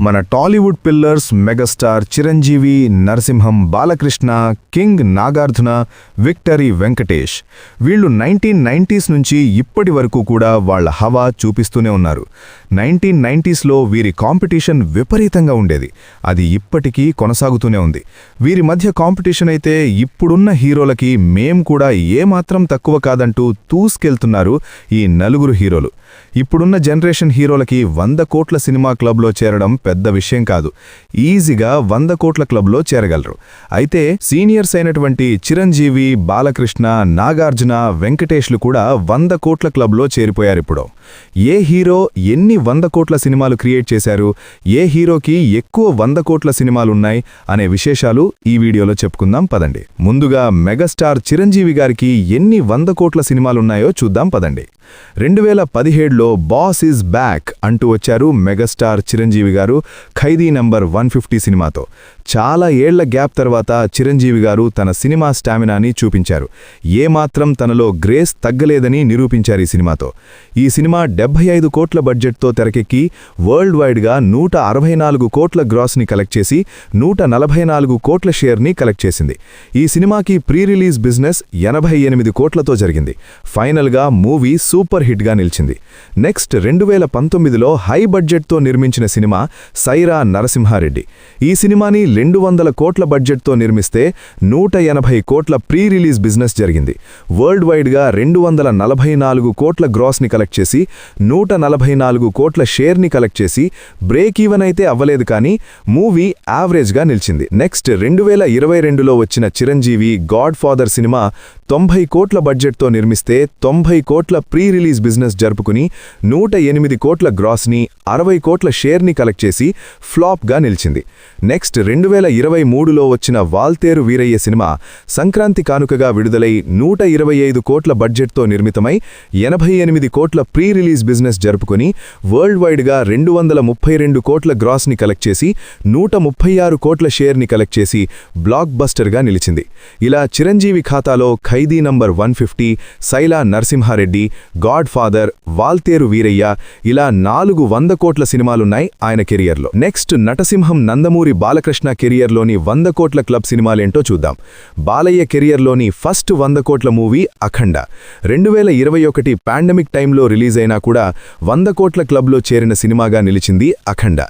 మన Tollywood pillars megastar Chiranjeevi Narasimham Balakrishna king Nagarjuna victory Venkatesh. వీళ్ళు nineteen nineties నుంచి ఇప్పటి వరకు కూడా వాళ్ళ హవా చూపిస్తూనే ఉన్నారు. నైన్టీన్ నైంటీస్లో వీరి కాంపిటీషన్ విపరీతంగా ఉండేది. అది ఇప్పటికీ కొనసాగుతూనే ఉంది. వీరి మధ్య కాంపిటీషన్ అయితే ఇప్పుడున్న హీరోలకి మేం కూడా ఏమాత్రం తక్కువ కాదంటూ తూసుకెళ్తున్నారు ఈ నలుగురు హీరోలు. ఇప్పుడున్న జనరేషన్ హీరోలకి వంద కోట్ల సినిమా క్లబ్లో చేరడం పెద్ద విషయం కాదు. ఈజీగా వంద కోట్ల క్లబ్లో చేరగలరు. అయితే సీనియర్స్ అయినటువంటి చిరంజీవి బాలకృష్ణ నాగార్జున వెంకటేష్లు కూడా వంద కోట్ల క్లబ్లో చేరిపోయారు ఇప్పుడు. ఏ హీరో ఎన్ని వంద కోట్ల సినిమాలు క్రియేట్ చేశారు? ఏ హీరోకి ఎక్కువ వంద కోట్ల సినిమాలున్నాయి? అనే విశేషాలు ఈ వీడియోలో చెప్పుకుందాం పదండి. ముందుగా మెగాస్టార్ చిరంజీవి గారికి ఎన్ని వంద కోట్ల సినిమాలున్నాయో చూద్దాం పదండి. రెండు వేల పదిహేడులో బాస్ ఈజ్ బ్యాక్ అంటూ వచ్చారు మెగాస్టార్ చిరంజీవి గారు ఖైదీ నంబర్ వన్ ఫిఫ్టీ సినిమాతో. చాలా ఏళ్ళ గ్యాప్ తర్వాత చిరంజీవి గారు తన సినిమా స్టామినాని చూపించారు. ఏమాత్రం తనలో గ్రేస్ తగ్గలేదని నిరూపించారు ఈ సినిమాతో. ఈ సినిమా డెబ్బై ఐదు కోట్ల బడ్జెట్తో తెరకెక్కి వరల్డ్ వైడ్గా నూట అరవై నాలుగు కోట్ల గ్రాస్ని కలెక్ట్ చేసి నూట నలభై నాలుగు కోట్ల షేర్ని కలెక్ట్ చేసింది. ఈ సినిమాకి ప్రీ రిలీజ్ బిజినెస్ ఎనభై ఎనిమిది కోట్లతో జరిగింది. ఫైనల్గా మూవీ సూపర్ హిట్గా నిలిచింది. నెక్స్ట్ రెండు వేల పంతొమ్మిదిలో హై బడ్జెట్తో నిర్మించిన సినిమా సైరా నరసింహారెడ్డి. ఈ సినిమాని రెండు వందల కోట్ల బడ్జెట్తో నిర్మిస్తే నూట ఎనభై కోట్ల ప్రీ రిలీజ్ బిజినెస్ జరిగింది. వరల్డ్ వైడ్గా రెండు వందల నలభై నాలుగు కోట్ల గ్రాస్ని కలెక్ట్ చేసి నూట నలభై నాలుగు కోట్ల షేర్ని కలెక్ట్ చేసి బ్రేక్ ఈవెన్ అయితే అవ్వలేదు కానీ మూవీ యావరేజ్గా నిలిచింది. నెక్స్ట్ రెండు వేల ఇరవై రెండులో వచ్చిన చిరంజీవి గాడ్ ఫాదర్ సినిమా తొంభై కోట్ల బడ్జెట్తో నిర్మిస్తే తొంభై కోట్ల ప్రీ రిలీజ్ బిజినెస్ జరుపుకుని నూట ఎనిమిది కోట్ల గ్రాస్ని అరవై కోట్ల షేర్ని కలెక్ట్ చేసి ఫ్లాప్గా నిలిచింది. నెక్స్ట్ రెండు వేల ఇరవై మూడులో వచ్చిన వాల్తేరు వీరయ్య సినిమా సంక్రాంతి కానుకగా విడుదలై నూట ఇరవై ఐదు కోట్ల బడ్జెట్తో నిర్మితమై ఎనభై ఎనిమిది కోట్ల ప్రీ రిలీజ్ బిజినెస్ జరుపుకుని వరల్డ్ వైడ్గా రెండు వందల ముప్పై రెండు కోట్ల గ్రాస్ని కలెక్ట్ చేసి నూట ముప్పై ఆరు కోట్ల షేర్ని కలెక్ట్ చేసి బ్లాక్ బస్టర్గా నిలిచింది. ఇలా చిరంజీవి ఖాతాలో Khaidi number one fifty Saila Narasimha Reddy God Father Waltair Veerayya ఇలా నాలుగు వంద కోట్ల సినిమాలున్నాయి ఆయన కెరియర్లో. నెక్స్ట్ నటసింహం నందమూరి బాలకృష్ణ కెరియర్లోని వంద కోట్ల క్లబ్ సినిమాలేంటో చూద్దాం. బాలయ్య కెరియర్లోని ఫస్ట్ వంద కోట్ల మూవీ అఖండ. రెండు వేల ఇరవై ఒకటి పాండమిక్ టైంలో రిలీజ్ అయినా కూడా వంద కోట్ల క్లబ్లో చేరిన సినిమాగా నిలిచింది అఖండ.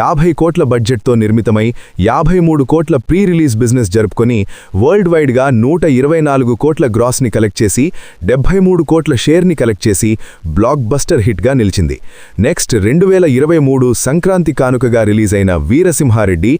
యాభై కోట్ల బడ్జెట్తో నిర్మితమై యాభై మూడు కోట్ల ప్రీ రిలీజ్ బిజినెస్ జరుపుకొని వరల్డ్ వైడ్గా నూట ఇరవై నాలుగు కోట్ల గ్రాస్ని కలెక్ట్ చేసి డెబ్బై మూడు కోట్ల షేర్ని కలెక్ట్ చేసి బ్లాక్ బస్టర్ హిట్గా నిలిచింది. నెక్స్ట్ రెండు వేల ఇరవై మూడు సంక్రాంతి కానుకగా రిలీజ్ అయిన వీరసింహారెడ్డి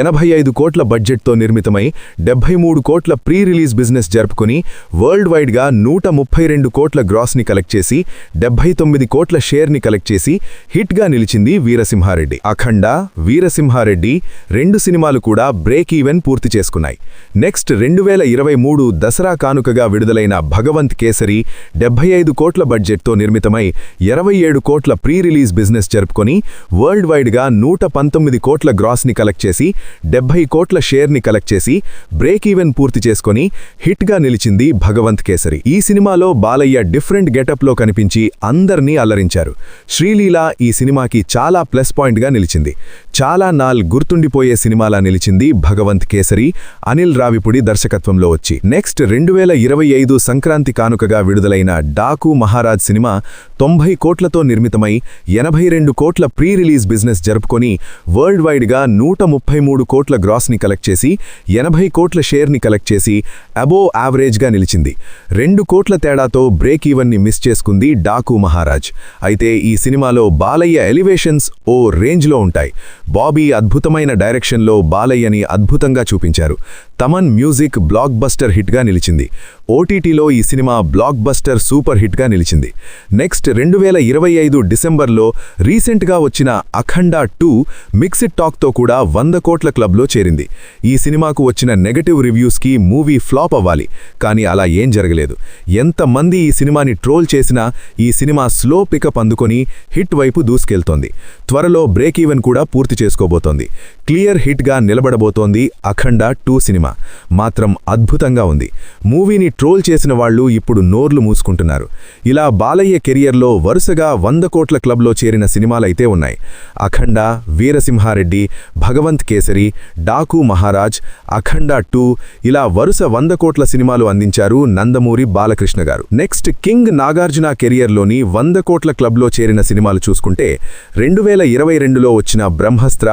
ఎనభై ఐదు కోట్ల బడ్జెట్తో నిర్మితమై డెబ్బై మూడు కోట్ల ప్రీ రిలీజ్ బిజినెస్ జరుపుకుని వరల్డ్ వైడ్గా నూట ముప్పై రెండు కోట్ల గ్రాస్ని కలెక్ట్ చేసి డెబ్బై తొమ్మిది కోట్ల షేర్ని కలెక్ట్ చేసి హిట్గా నిలిచింది వీరసింహారెడ్డి. అఖండ వీరసింహారెడ్డి రెండు సినిమాలు కూడా బ్రేక్ ఈవెన్ పూర్తి చేసుకున్నాయి. నెక్స్ట్ రెండు వేల ఇరవై మూడు దసరా కానుకగా విడుదలైన భగవంత్ కేసరి డెబ్బై ఐదు కోట్ల బడ్జెట్తో నిర్మితమై ఇరవై ఏడు కోట్ల ప్రీ రిలీజ్ బిజినెస్ జరుపుకొని వరల్డ్ వైడ్గా నూట పంతొమ్మిది కోట్ల గ్రాస్ని కలెక్ట్ చేసి డెబ్బై కోట్ల షేర్ని కలెక్ట్ చేసి బ్రేక్ ఈవెన్ పూర్తి చేసుకొని హిట్గా నిలిచింది భగవంత్ కేసరి. ఈ సినిమాలో బాలయ్య డిఫరెంట్ గెటప్లో కనిపించి అందర్నీ అల్లరించారు. శ్రీలీల ఈ సినిమాకి చాలా ప్లస్ పాయింట్గా నిలిచింది. చాలా నాల్ గుర్తుండిపోయే సినిమాలా నిలిచింది భగవంత్ కేసరి అనిల్ రావిపుడి దర్శకత్వంలో వచ్చి. నెక్స్ట్ రెండు వేల ఇరవై ఐదు సంక్రాంతి కానుకగా విడుదలైన డాకు మహారాజ్ సినిమా తొంభై కోట్లతో నిర్మితమై ఎనభై రెండు కోట్ల ప్రీ రిలీజ్ బిజినెస్ జరుపుకొని వరల్డ్ వైడ్గా నూట ముప్పై మూడు కోట్ల గ్రాస్ని కలెక్ట్ చేసి ఎనభై కోట్ల షేర్ని కలెక్ట్ చేసి అబో యావరేజ్గా నిలిచింది. రెండు కోట్ల తేడాతో బ్రేక్ ఈవెన్ని మిస్ చేసుకుంది డాకు మహారాజ్. అయితే ఈ సినిమాలో బాలయ్య ఎలివేషన్స్ ఓ రేంజ్లో ఉంటాయి. బాబీ అద్భుతమైన డైరెక్షన్లో బాలయ్యని అద్భుతంగా చూపించారు. తమన్ మ్యూజిక్ బ్లాక్ బస్టర్ హిట్గా నిలిచింది. ఓటీటీలో ఈ సినిమా బ్లాక్ బస్టర్ సూపర్ హిట్గా నిలిచింది. నెక్స్ట్ రెండు వేల ఇరవై ఐదు డిసెంబర్లో రీసెంట్గా వచ్చిన అఖండ టూ మిక్సిడ్ టాక్తో కూడా వంద కోట్ల క్లబ్లో చేరింది. ఈ సినిమాకు వచ్చిన నెగటివ్ రివ్యూస్కి మూవీ ఫ్లాప్ అవ్వాలి కానీ అలా ఏం జరగలేదు. ఎంతమంది ఈ సినిమాని ట్రోల్ చేసినా ఈ సినిమా స్లో పికప్ అందుకొని హిట్ వైపు దూసుకెళ్తోంది. త్వరలో బ్రేక్ ఈవెన్ కూడా పూర్తి చేసుకోబోతోంది. క్లియర్ హిట్గా నిలబడబోతోంది అఖండ టూ సినిమా. మాత్రం అద్భుతంగా ఉంది. మూవీని ట్రోల్ చేసిన వాళ్ళు ఇప్పుడు నోర్లు మూసుకుంటున్నారు. ఇలా బాలయ్య కెరియర్లో వరుసగా వంద కోట్ల క్లబ్లో చేరిన సినిమాలైతే ఉన్నాయి. అఖండ వీరసింహారెడ్డి భగవంత్ కేసరి డాకు మహారాజ్ అఖండ టూ ఇలా వరుస వంద కోట్ల సినిమాలు అందించారు నందమూరి బాలకృష్ణ గారు. నెక్స్ట్ కింగ్ నాగార్జున కెరియర్లోని వంద కోట్ల క్లబ్లో చేరిన సినిమాలు చూసుకుంటే రెండు వేల ఇరవై రెండులో వచ్చిన బ్రహ్మస్త్ర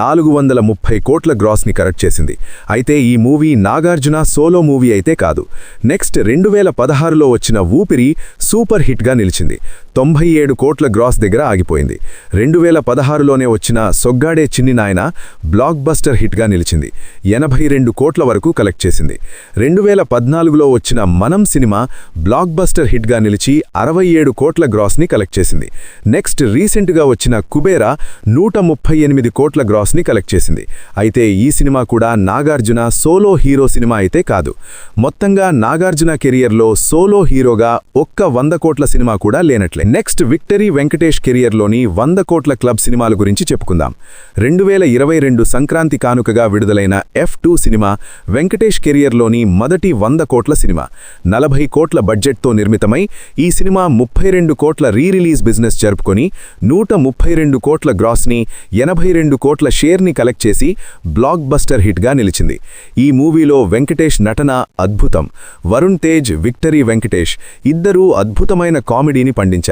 నాలుగు వందల ముప్పై కోట్ల గ్రాస్ని కరెక్ట్ చేసింది. అయితే ఈ ఈ మూవీ నాగార్జున సోలో మూవీ అయితే కాదు. నెక్స్ట్ రెండు వేల పదహారులో వచ్చిన ఊపిరి సూపర్ హిట్గా నిలిచింది. తొంభై ఏడు కోట్ల గ్రాస్ దగ్గర ఆగిపోయింది. రెండు వేల పదహారులోనే వచ్చిన సొగ్గాడే చిన్ని నాయన బ్లాక్ బస్టర్ హిట్గా నిలిచింది. ఎనభై రెండు కోట్ల వరకు కలెక్ట్ చేసింది. రెండు వేల పద్నాలుగులో వచ్చిన మనం సినిమా బ్లాక్ బస్టర్ హిట్గా నిలిచి అరవై ఏడు కోట్ల గ్రాస్ని కలెక్ట్ చేసింది. నెక్స్ట్ రీసెంట్గా వచ్చిన కుబేరా నూట ముప్పై ఎనిమిది కోట్ల గ్రాస్ని కలెక్ట్ చేసింది. అయితే ఈ సినిమా కూడా నాగార్జున సోలో హీరో సినిమా అయితే కాదు. మొత్తంగా నాగార్జున కెరియర్లో సోలో హీరోగా ఒక్క వంద కోట్ల సినిమా కూడా లేనట్లే. నెక్స్ట్ విక్టరీ వెంకటేష్ కెరియర్లోని వంద కోట్ల క్లబ్ సినిమాల గురించి చెప్పుకుందాం. రెండు వేల ఇరవై రెండు సంక్రాంతి కానుకగా విడుదలైన ఎఫ్ టూ సినిమా వెంకటేష్ కెరియర్లోని మొదటి వంద కోట్ల సినిమా. నలభై కోట్ల బడ్జెట్తో నిర్మితమై ఈ సినిమా ముప్పై రెండు కోట్ల రీ రిలీజ్ బిజినెస్ జరుపుకొని నూట ముప్పై రెండు కోట్ల గ్రాస్ని ఎనభై రెండు కోట్ల షేర్ని కలెక్ట్ చేసి బ్లాక్ బస్టర్ హిట్గా నిలిచింది. ఈ మూవీలో వెంకటేష్ నటన అద్భుతం. వరుణ్ తేజ్ విక్టరీ వెంకటేష్ ఇద్దరూ అద్భుతమైన కామెడీని పండించారు.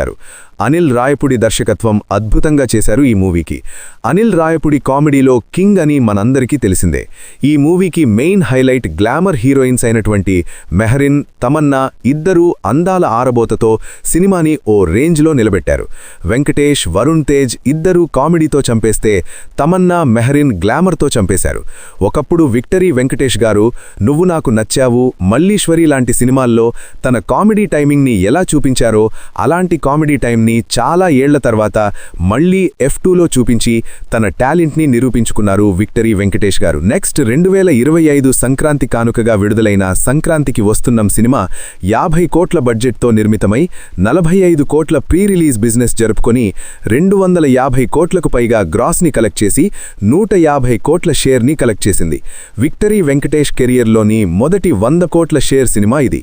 అనిల్ రాయపుడి దర్శకత్వం అద్భుతంగా చేశారు ఈ మూవీకి. అనిల్ రాయపుడి కామెడీలో కింగ్ అని మనందరికీ తెలిసిందే. ఈ మూవీకి మెయిన్ హైలైట్ గ్లామర్ హీరోయిన్స్ అయినటువంటి మెహరిన్ తమన్నా ఇద్దరూ అందాల ఆరబోతతో సినిమాని ఓ రేంజ్లో నిలబెట్టారు. వెంకటేష్ వరుణ్ తేజ్ ఇద్దరూ కామెడీతో చంపేస్తే తమన్నా మెహరిన్ గ్లామర్తో చంపేశారు. ఒకప్పుడు విక్టరీ వెంకటేష్ గారు నువ్వు నాకు నచ్చావు మల్లీశ్వరి లాంటి సినిమాల్లో తన కామెడీ టైమింగ్ని ఎలా చూపించారో అలాంటి కామెడీ టైంని చాలా ఏళ్ళ తర్వాత మళ్ళీ ఎఫ్ టూలో చూపించి తన టాలెంట్ని నిరూపించుకున్నారు విక్టరీ వెంకటేష్ గారు. నెక్స్ట్ రెండు వేల ఇరవై ఐదు సంక్రాంతి కానుకగా విడుదలైన సంక్రాంతికి వస్తున్నం సినిమా యాభై కోట్ల బడ్జెట్తో నిర్మితమై నలభై ఐదు కోట్ల ప్రీ రిలీజ్ బిజినెస్ జరుపుకొని రెండు వందల యాభై కోట్లకు పైగా గ్రాస్ని కలెక్ట్ చేసి నూట యాభై కోట్ల షేర్ని కలెక్ట్ చేసింది. విక్టరీ వెంకటేష్ కెరియర్లోని మొదటి వంద కోట్ల షేర్ సినిమా ఇది.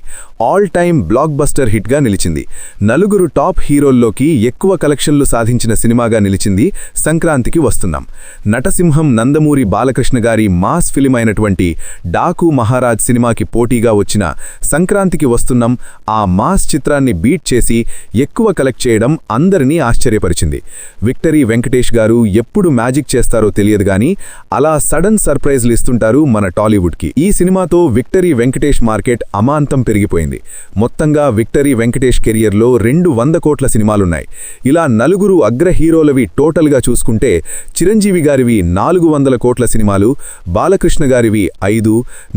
ఆల్ టైమ్ బ్లాక్ బస్టర్ హిట్గా నిలిచింది. నలుగురు టాప్ హీరోల్లోకి ఎక్కువ కలెక్షన్లు సాధించిన సినిమాగా నిలిచింది సంక్రాంతికి వస్తున్నాం. నటసింహం నందమూరి బాలకృష్ణ గారి మాస్ ఫిలిం అయినటువంటి డాకు మహారాజ్ సినిమాకి పోటీగా వచ్చిన సంక్రాంతికి వస్తున్నాం ఆ మాస్ చిత్రాన్ని బీట్ చేసి ఎక్కువ కలెక్ట్ చేయడం అందరినీ ఆశ్చర్యపరిచింది. విక్టరీ వెంకటేష్ గారు ఎప్పుడు మ్యాజిక్ చేస్తారో తెలియదు గాని అలా సడన్ సర్ప్రైజ్లు ఇస్తుంటారు మన టాలీవుడ్కి. ఈ సినిమాతో విక్టరీ వెంకటేష్ మార్కెట్ అమాంతం పెరిగిపోయింది. మొత్తంగా విక్టరీ వెంకటేష్ కెరియర్లో రెండు వంద కోట్ల సినిమాలున్నాయి. ఇలా నలుగురు అగ్ర హీరోలవి టోటల్గా చూసుకుంటే చిరంజీవి గారివి నాలుగు వందల కోట్ల సినిమాలు బాలకృష్ణ గారివి ఐదు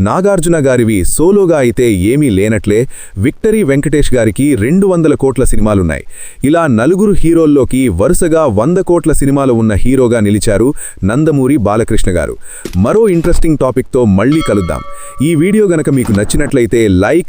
నాగార్జున గారివి సోలోగా అయితే ఏమీ లేనట్లే విక్టరీ వెంకటేష్ గారికి రెండు వందల కోట్ల సినిమాలున్నాయి. ఇలా నలుగురు హీరోల్లోకి వరుసగా వంద కోట్ల సినిమాలు ఉన్న హీరోగా నిలిచారు నందమూరి బాలకృష్ణ గారు. మరో ఇంట్రెస్టింగ్ టాపిక్తో మళ్ళీ కలుద్దాం. ఈ వీడియో గనక మీకు నచ్చినట్లయితే లైక్